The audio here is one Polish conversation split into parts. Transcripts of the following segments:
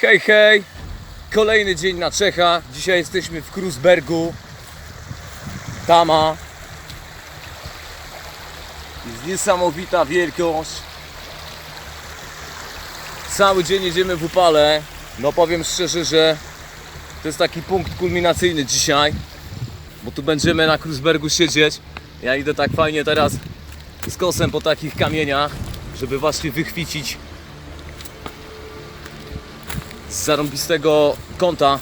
Hej, hej! Kolejny dzień na Czechach. Dzisiaj jesteśmy w Kruzbergu. Tama. Jest niesamowita wielkość. Cały dzień jedziemy w upale. No powiem szczerze, że to jest taki punkt kulminacyjny dzisiaj. Bo tu będziemy na Kruzbergu siedzieć. Ja idę tak fajnie teraz z kosem po takich kamieniach, żeby właśnie wychwycić z zarąbistego kąta.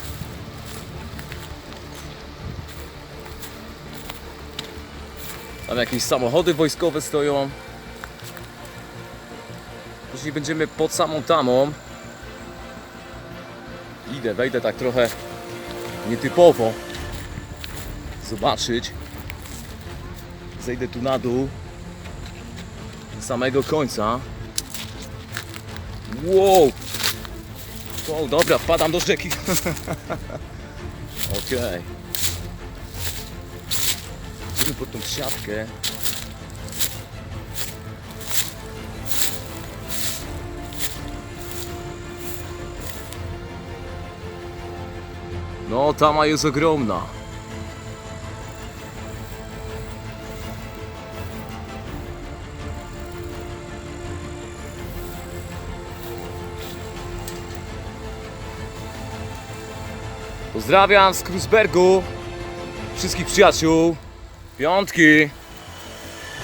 Tam jakieś samochody wojskowe stoją. Później będziemy pod samą tamą. Idę, wejdę tak trochę nietypowo. Zobaczyć. Zejdę tu na dół. Do samego końca. Wow! O, dobra, wpadam do rzeki. Okej. Idziemy pod tą siatkę. No, tama jest ogromna. Pozdrawiam z Kruzbergu. Wszystkich przyjaciół. Piątki.